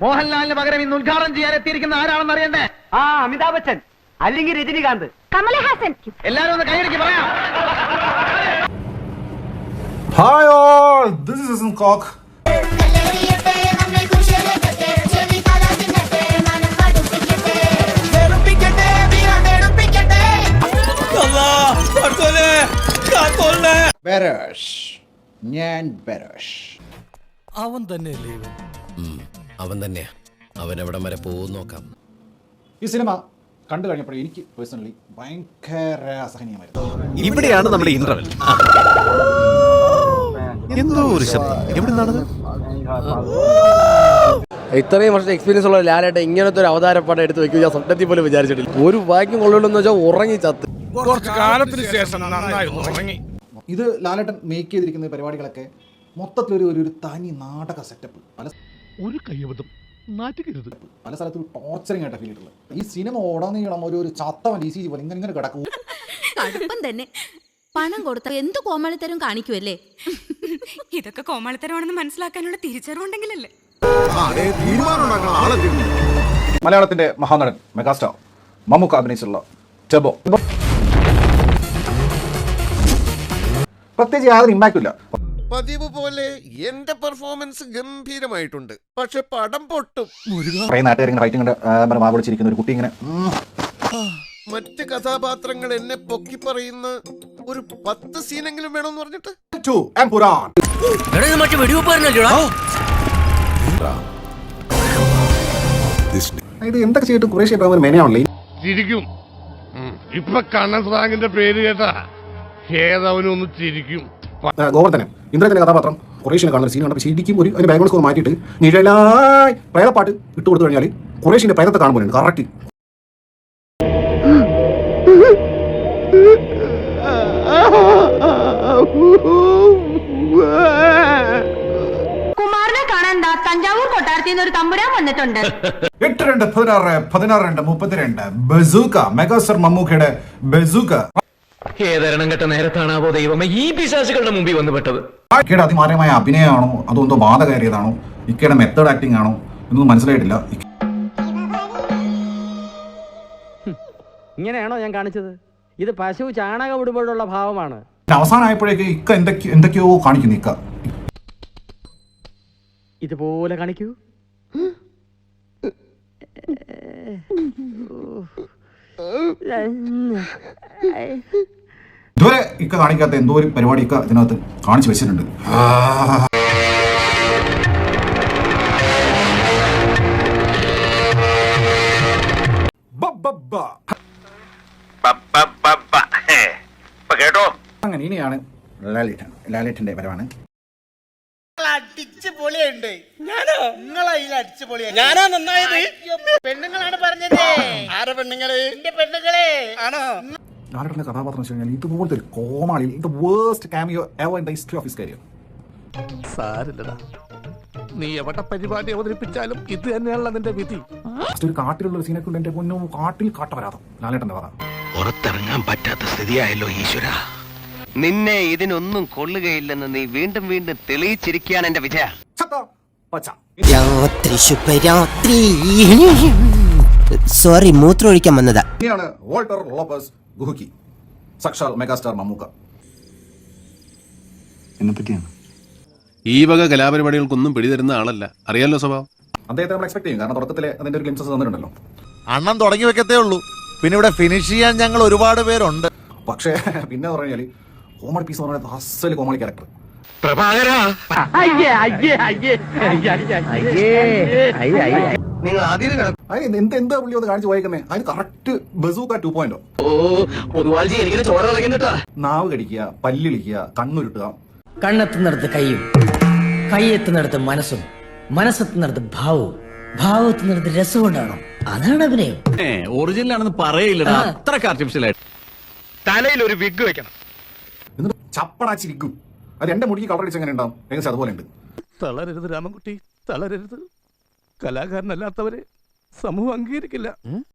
മോഹൻലാലിന് പകരം ഇന്ന് ഉദ്ഘാടനം ചെയ്യാൻ എത്തിയിരിക്കുന്ന ആരാണെന്ന് അറിയണ്ടേ? ആ അമിതാഭ് ബച്ചൻ അല്ലെങ്കിൽ രജനികാന്ത്. കമലഹാസൻ. എല്ലാരും ഒന്ന് കൈയടിക്ക് പറയാം. Hi all this is cock Cock. കല്ലേറിയട്ടെ ബെറോഷ് ഞാൻ ബെറോഷ് അവൻ തന്നെയല്ലേ അവൻ തന്നെയാ. അവൻ എവിടം വരെ പോകും നോക്കാം. ഈ സിനിമ കണ്ടു കഴിഞ്ഞപ്പോൾ എനിക്ക് പേഴ്സണലി ഭയങ്കര അസഹനീയമായിരുന്നു. ഇവിടെയാണ് നമ്മുടെ ഇന്റർവെൽ എന്തോ ഒരു ശബ്ദം. എവിടെ നടന്നത് ഇത്രയും വർഷം എക്സ്പീരിയൻസ് ഉള്ള ലാലേട്ട ഇങ്ങനത്തെ ഒരു അവതാരപ്പാട് എടുത്ത് വെക്കും ഞാൻ സ്വപ്നത്തിൽ പോലും വിചാരിച്ചിട്ടില്ല. ഒരു വാക്യം കൊള്ളുള്ളൂ വെച്ചാൽ ഉറങ്ങി ചത്ത്. ഇത് ലാലേട്ടൻ മേക്ക് ചെയ്തിരിക്കുന്ന പരിപാടികളൊക്കെ മൊത്തത്തിലൊരു ഒരു ഒരു തനി നാടക സെറ്റപ്പ് പല ഒരു കയ്യബദ്ധം. നാറ്റുകരുത് പല സ്ഥലത്തും ടോർച്ചറിങ് ആയിട്ട് ഫീൽ ചെയ്തിട്ടുള്ളത്. ഈ സിനിമ ഓടാനീളം ഒരു ഒരു ചത്തവൻ ഡി സി ജി പോലെ ഇങ്ങനെ ഇങ്ങനെ കിടക്കും. കടുപ്പം തന്നെ. പണം കൊടുത്ത എന്ത് കോമാളിത്തരം കാണിക്കുമല്ലേ ഇതൊക്കെ കോമാളിത്തരമാണെന്ന് മനസ്സിലാക്കാനുള്ള തിരിച്ചറിവുണ്ടെങ്കിലല്ലേ? മലയാളത്തിന്റെ മഹാനടൻ മെഗാസ്റ്റാർ മമ്മൂക്ക അഭിനയിച്ചുള്ള ടെബോ പ്രത്യേകിച്ച് യാതൊരു ഇമ്പാക്റ്റും ഇല്ല. പതിവ് പോലെ എന്റെ പെർഫോമൻസ് ഗംഭീരമായിട്ടുണ്ട്. പക്ഷെ പടം പൊട്ടും. കുറേ ഇങ്ങനെ ഫൈറ്റിംഗ് കണ്ട് ഒരു കുട്ടി ഇങ്ങനെ ഉം, മറ്റ് കഥാപാത്രങ്ങൾ എന്നെ പൊക്കി പറയുന്ന ഒരു പത്ത് സീനെങ്കിലും വേണമെന്ന് പറഞ്ഞിട്ട്? ഇത് എന്തൊക്കെ ചെയ്തിട്ട് കുറേശ്ശെ ഒരു മെനയാണല്ലേ. ഇരിക്കും ഇപ്പൊ കണ്ണൻ സ്രാങ്കിന്റെ പേര് കേട്ടാ. ഏതവനൊന്ന് ചിരിക്കും ഗോവർദ്ധനം. ഇന്ദ്രജന്റെ കഥാപാത്രം കുറേശിനെ കാണുന്ന സീനാണ് കണ്ടപ്പോൾ ശരിക്കും ഒരു അതിന്റെ ബാക്ക്ഗ്രൗണ്ട് സ്കോർ മാറ്റിയിട്ട് നിഴലായി പ്രേതപ്പാട്ട് ഇട്ട് കൊടുത്തു കഴിഞ്ഞാൽ കുറേശിന്റെ പ്രേതത്തെ കാണുമ്പോൾ കറക്റ്റ് കുമാരനെ കാണാൻ തഞ്ചാവൂർ കൊട്ടാരത്തിൽ നിന്ന് ഒരു തമ്പുരാൻ വന്നിട്ടുണ്ട്. എട്ട് രണ്ട് പതിനാറ് പതിനാറ് രണ്ട് മുപ്പത്തിരണ്ട്. ബസൂക്ക മെഗാസ്റ്റർ മമ്മൂക്കയുടെ ബസൂക്ക. ഏതരണം കെട്ട നേരത്താണാവോ ദൈവമേ? ഈ പിശാചുകളുടെ മുമ്പിൽ വന്നു പെട്ടത്. ഇക്കയുടെ അതിമാരമായ അഭിനയമാണോ? അതോ എന്തോ ബാധ കയറിയതാണോ ഇക്കയുടെ മെത്തേഡ് ആക്ടിംഗ് ആണോ? എന്നൊന്നും മനസ്സിലായിട്ടില്ല. ഇങ്ങനെയാണോ ഞാൻ കാണിച്ചത്? ഇത് പശു ചാണകം ഇടുമ്പോഴുള്ള ഭാവമാണ്. അവസാനമായപ്പോഴേക്ക് ഇക്ക എന്തൊക്കെയോ എന്തൊക്കെയോ കാണിക്കുന്നു ഇക്ക. ഇതുപോലെ കാണിക്കൂ. ഇതുവരെ ഇക്ക കാണിക്കാത്ത എന്തോ ഒരു പരിപാടി ഇക്ക ഇതിനകത്ത് കാണിച്ചു വെച്ചിട്ടുണ്ട്. കേട്ടോ? അങ്ങനെ ഇനിയാണ് ലാലേട്ടൻ ലാലേട്ടന്റെ അടിച്ചുപൊളിയുണ്ട് ഞാനോ? നിങ്ങളെ അടിച്ചു പൊളിയാ. ഞാനാ നന്നായത്? പെണ്ണുങ്ങളാണ് പറഞ്ഞത്. ആരെ പെണ്ണുങ്ങളെ? എന്റെ പെണ്ണുങ്ങളെ. ആണോ? ലാലേട്ടന്റെ കഥാപാത്രം വെച്ച് കഴിഞ്ഞാൽ ഇതുപോലത്തെ ഒരു കോമാളി ഇത് waste cameo ever in the history of his career സാരില്ലടാ. നീ എവിടെ പരിപാടി അവതരിപ്പിച്ചാലും ഇത് തന്നെയാണല്ലോ നിന്റെ വിധി. ഒരു കാട്ടിലുള്ള ഒരു സീനൊക്കെ ഉണ്ട്. എന്റെ പൊന്നു കാട്ടിൽ കാട്ടവരാതം ലാലേട്ടന്റെ കഥ. പുറത്തിറങ്ങാൻ പറ്റാത്ത സ്ഥിതിയായല്ലോ ഈശ്വര. നിന്നെ ഇതിനൊന്നും കൊള്ളുകയില്ലെന്ന് നീ വീണ്ടും വീണ്ടും തെളിയിച്ചിരിക്കുകയാണ് എന്റെ വിജയ. രാത്രി ശുഭരാത്രി. സോറി മൂത്രം ഒഴിക്കാൻ വന്നതാ വോൾട്ടർ ലോപ്പസ് ഗുഹുക്കി സക്ഷാൽ മെഗാസ്റ്റാർ മമ്മൂക്ക. എന്നെ പറ്റിയാണ് ഈ വക കലാപരിപാടികൾക്കൊന്നും പിടിതരുന്ന ആളല്ല. അറിയാലോ സ്വഭാവം? അദ്ദേഹത്തെ നമ്മൾ എക്സ്പെക്ട് ചെയ്യും. കാരണം തുടക്കത്തിലെ അതിന്റെ ഒരു ഗ്ലിംസസ് തന്നിട്ടുണ്ടല്ലോ. അണ്ണം തുടങ്ങി വെക്കത്തേ ഉള്ളൂ. പിന്നെ ഇവിടെ ഫിനിഷ് ചെയ്യാൻ ഞങ്ങൾ ഒരുപാട് പേരുണ്ട്. പക്ഷേ പിന്നെ പറഞ്ഞാൽ കോമഡി പീസ് എന്ന് പറയുന്നത് അസൽ കോമഡി ക്യാരക്ടർ അയ്യേ. നിങ്ങൾ ആദ്യം അതിന് എന്ത് എന്താ പുള്ളി ഒന്ന് കാണിച്ചു പോയേക്കുന്നത് അതിന് കറക്റ്റ് ബസൂക്ക ടു പോയിന്റോ നാവ് കടിക്കുക പല്ലിളിക്കുക കണ്ണുരുട്ടുക. കണ്ണെത്തുന്നിടത്ത് കൈയും കൈയെത്തുന്നിടത്ത് മനസ്സും മനസ്സെത്തുന്നിടത്ത് ഭാവവും ഭാവത്തുന്നിടത്ത് രസം കൊണ്ടാണോ അതാണ് അഭിനയം. ഒറിജിനൽ ആണെന്ന് പറയില്ല അത്ര ആർട്ടിഫിഷ്യൽ ആയിട്ട്. തലയിൽ ഒരു വിഗ് വെക്കണം. എന്നിട്ട് ചപ്പടാച്ചിരിക്കും അത് എന്റെ മുടിക്ക് കളർ അടിച്ച് എങ്ങനെ ഉണ്ടാവും? ഏകദേശം അതുപോലെ ഉണ്ട്. തളരരുത് രാമൻകുട്ടി തളരരുത്. കലാകാരനല്ലാത്തവരെ സമൂഹം അംഗീകരിക്കില്ല.